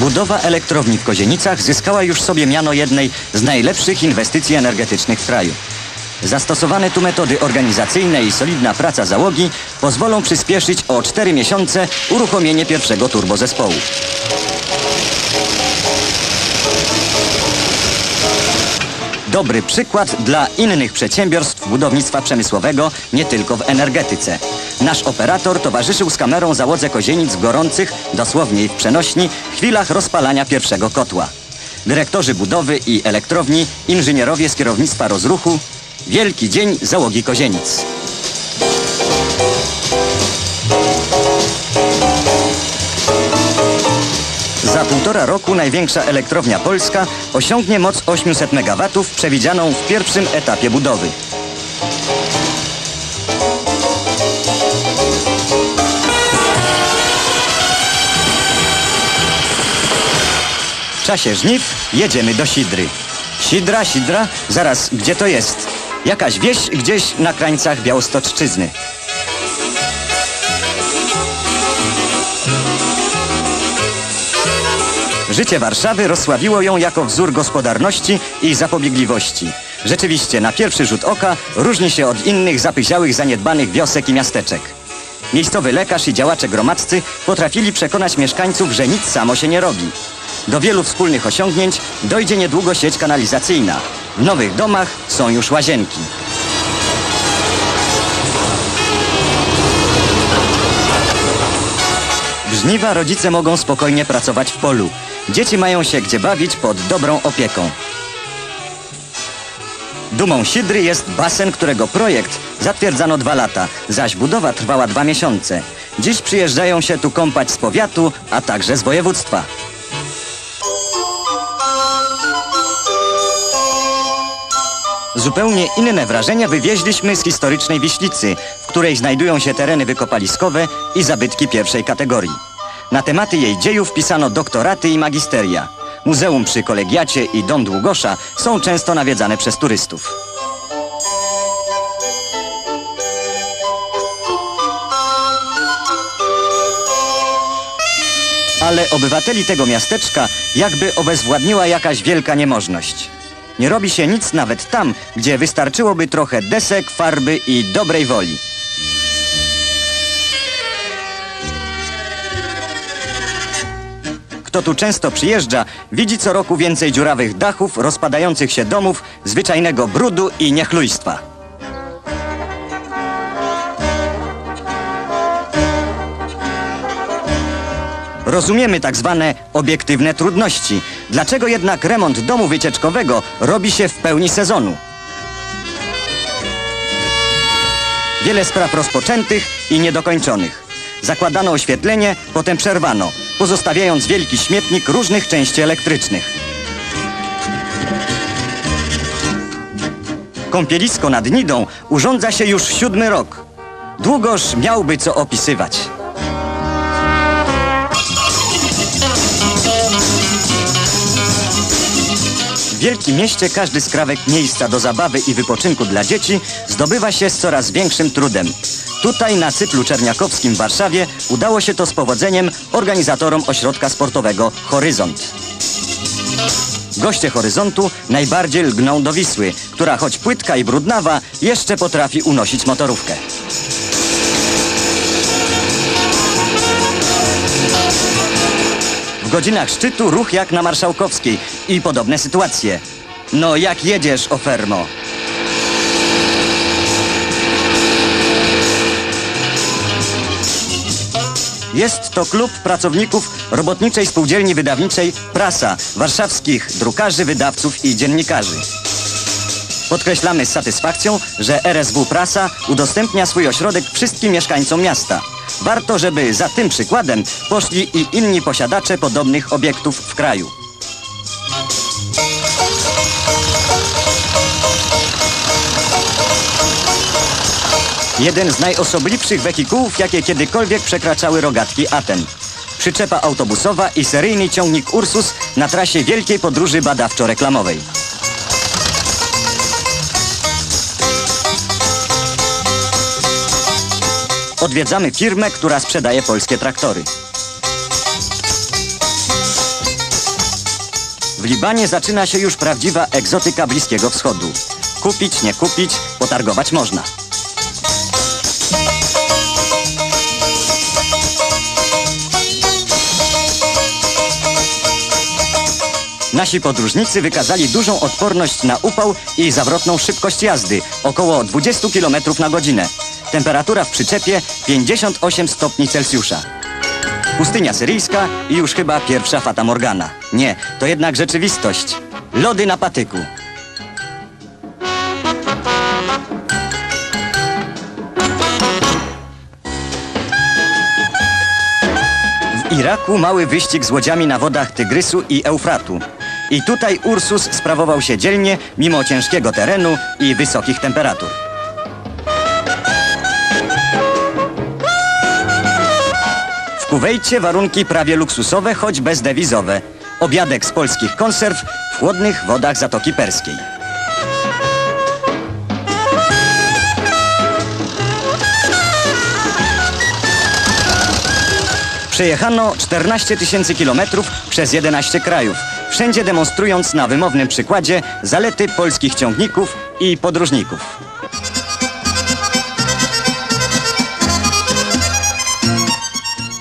Budowa elektrowni w Kozienicach zyskała już sobie miano jednej z najlepszych inwestycji energetycznych w kraju. Zastosowane tu metody organizacyjne i solidna praca załogi pozwolą przyspieszyć o 4 miesiące uruchomienie pierwszego turbozespołu. Dobry przykład dla innych przedsiębiorstw budownictwa przemysłowego, nie tylko w energetyce. Nasz operator towarzyszył z kamerą załodze kozienic w gorących, dosłownie i w przenośni, chwilach rozpalania pierwszego kotła. Dyrektorzy budowy i elektrowni, inżynierowie z kierownictwa rozruchu. Wielki dzień załogi kozienic. Za półtora roku największa elektrownia polska osiągnie moc 800 MW przewidzianą w pierwszym etapie budowy. Czasie żniw jedziemy do Sidry. Sidra, Sidra, zaraz, gdzie to jest? Jakaś wieś gdzieś na krańcach Białostoczczyzny. Życie Warszawy rozsławiło ją jako wzór gospodarności i zapobiegliwości. Rzeczywiście, na pierwszy rzut oka różni się od innych zapyziałych, zaniedbanych wiosek i miasteczek. Miejscowy lekarz i działacze gromadzcy potrafili przekonać mieszkańców, że nic samo się nie robi. Do wielu wspólnych osiągnięć dojdzie niedługo sieć kanalizacyjna. W nowych domach są już łazienki. W żniwa rodzice mogą spokojnie pracować w polu. Dzieci mają się gdzie bawić pod dobrą opieką. Dumą Sidry jest basen, którego projekt zatwierdzano dwa lata, zaś budowa trwała dwa miesiące. Dziś przyjeżdżają się tu kąpać z powiatu, a także z województwa. Zupełnie inne wrażenia wywieźliśmy z historycznej Wiślicy, w której znajdują się tereny wykopaliskowe i zabytki pierwszej kategorii. Na tematy jej dziejów pisano doktoraty i magisteria. Muzeum przy Kolegiacie i Dom Długosza są często nawiedzane przez turystów. Ale obywateli tego miasteczka jakby obezwładniła jakaś wielka niemożność. Nie robi się nic nawet tam, gdzie wystarczyłoby trochę desek, farby i dobrej woli. Kto tu często przyjeżdża, widzi co roku więcej dziurawych dachów, rozpadających się domów, zwyczajnego brudu i niechlujstwa. Rozumiemy tak zwane obiektywne trudności. Dlaczego jednak remont domu wycieczkowego robi się w pełni sezonu? Wiele spraw rozpoczętych i niedokończonych. Zakładano oświetlenie, potem przerwano, pozostawiając wielki śmietnik różnych części elektrycznych. Kąpielisko nad Nidą urządza się już siódmy rok. Długoż miałby co opisywać. Wielkim mieście każdy skrawek miejsca do zabawy i wypoczynku dla dzieci zdobywa się z coraz większym trudem. Tutaj na cyplu czerniakowskim w Warszawie udało się to z powodzeniem organizatorom ośrodka sportowego Horyzont. Goście Horyzontu najbardziej lgną do Wisły, która choć płytka i brudnawa, jeszcze potrafi unosić motorówkę. W godzinach szczytu ruch jak na Marszałkowskiej i podobne sytuacje. No jak jedziesz, Ofermo? Jest to klub pracowników Robotniczej Spółdzielni Wydawniczej Prasa, warszawskich drukarzy, wydawców i dziennikarzy. Podkreślamy z satysfakcją, że RSW Prasa udostępnia swój ośrodek wszystkim mieszkańcom miasta. Warto, żeby za tym przykładem poszli i inni posiadacze podobnych obiektów w kraju. Jeden z najosobliwszych wehikułów, jakie kiedykolwiek przekraczały rogatki Aten. Przyczepa autobusowa i seryjny ciągnik Ursus na trasie wielkiej podróży badawczo-reklamowej. Odwiedzamy firmę, która sprzedaje polskie traktory. W Libanie zaczyna się już prawdziwa egzotyka Bliskiego Wschodu. Kupić, nie kupić, potargować można. Nasi podróżnicy wykazali dużą odporność na upał i zawrotną szybkość jazdy, około 20 km na godzinę. Temperatura w przyczepie 58 stopni Celsjusza. Pustynia syryjska i już chyba pierwsza Fata Morgana. Nie, to jednak rzeczywistość. Lody na patyku. W Iraku mały wyścig z łodziami na wodach Tygrysu i Eufratu. I tutaj Ursus sprawował się dzielnie, mimo ciężkiego terenu i wysokich temperatur. Kuwejcie warunki prawie luksusowe, choć bezdewizowe. Obiadek z polskich konserw w chłodnych wodach Zatoki Perskiej. Przejechano 14 tysięcy kilometrów przez 11 krajów, wszędzie demonstrując na wymownym przykładzie zalety polskich ciągników i podróżników.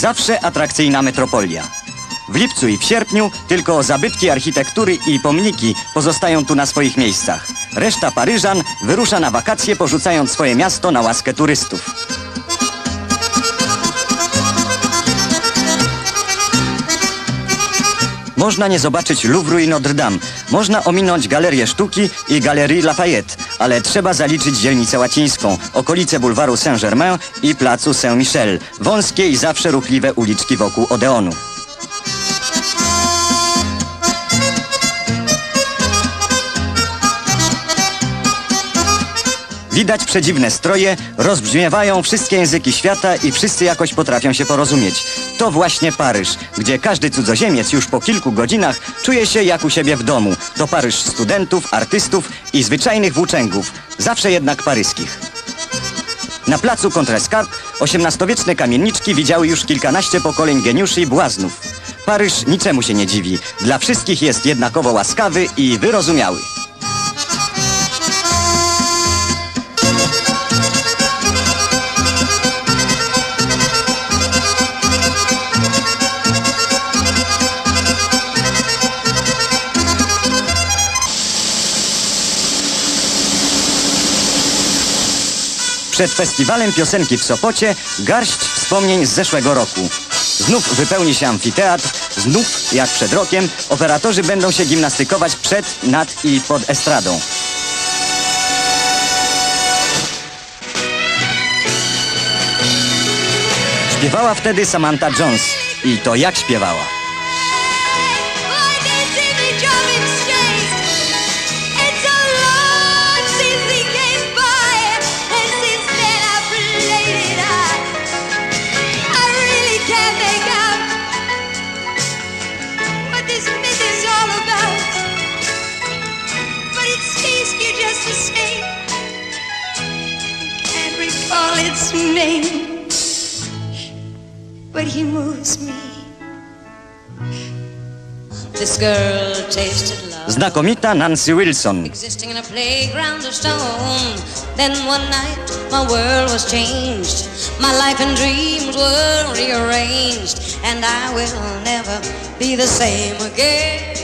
Zawsze atrakcyjna metropolia. W lipcu i w sierpniu tylko zabytki architektury i pomniki pozostają tu na swoich miejscach. Reszta Paryżan wyrusza na wakacje, porzucając swoje miasto na łaskę turystów. Można nie zobaczyć Louvru i Notre Dame. Można ominąć Galerię Sztuki i Galerii Lafayette, ale trzeba zaliczyć dzielnicę łacińską, okolice bulwaru Saint-Germain i placu Saint-Michel, wąskie i zawsze ruchliwe uliczki wokół Odeonu. Widać przedziwne stroje, rozbrzmiewają wszystkie języki świata i wszyscy jakoś potrafią się porozumieć. To właśnie Paryż, gdzie każdy cudzoziemiec już po kilku godzinach czuje się jak u siebie w domu. To Paryż studentów, artystów i zwyczajnych włóczęgów, zawsze jednak paryskich. Na placu Contrescarpe XVIII-wieczne kamienniczki widziały już kilkanaście pokoleń geniuszy i błaznów. Paryż niczemu się nie dziwi. Dla wszystkich jest jednakowo łaskawy i wyrozumiały. Przed festiwalem piosenki w Sopocie garść wspomnień z zeszłego roku. Znów wypełni się amfiteatr, znów, jak przed rokiem, operatorzy będą się gimnastykować przed, nad i pod estradą. Śpiewała wtedy Samantha Jones. I to jak śpiewała. Its name, but he moves me. This girl tasted love. Znakomita Nancy Wilson. Existing in a playground of stone. Then one night my world was changed. My life and dreams were rearranged. And I will never be the same again.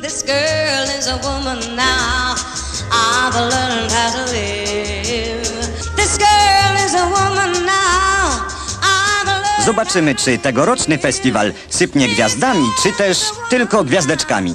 This girl is a woman now. I've learned how to live. Zobaczymy, czy tegoroczny festiwal sypnie gwiazdami, czy też tylko gwiazdeczkami.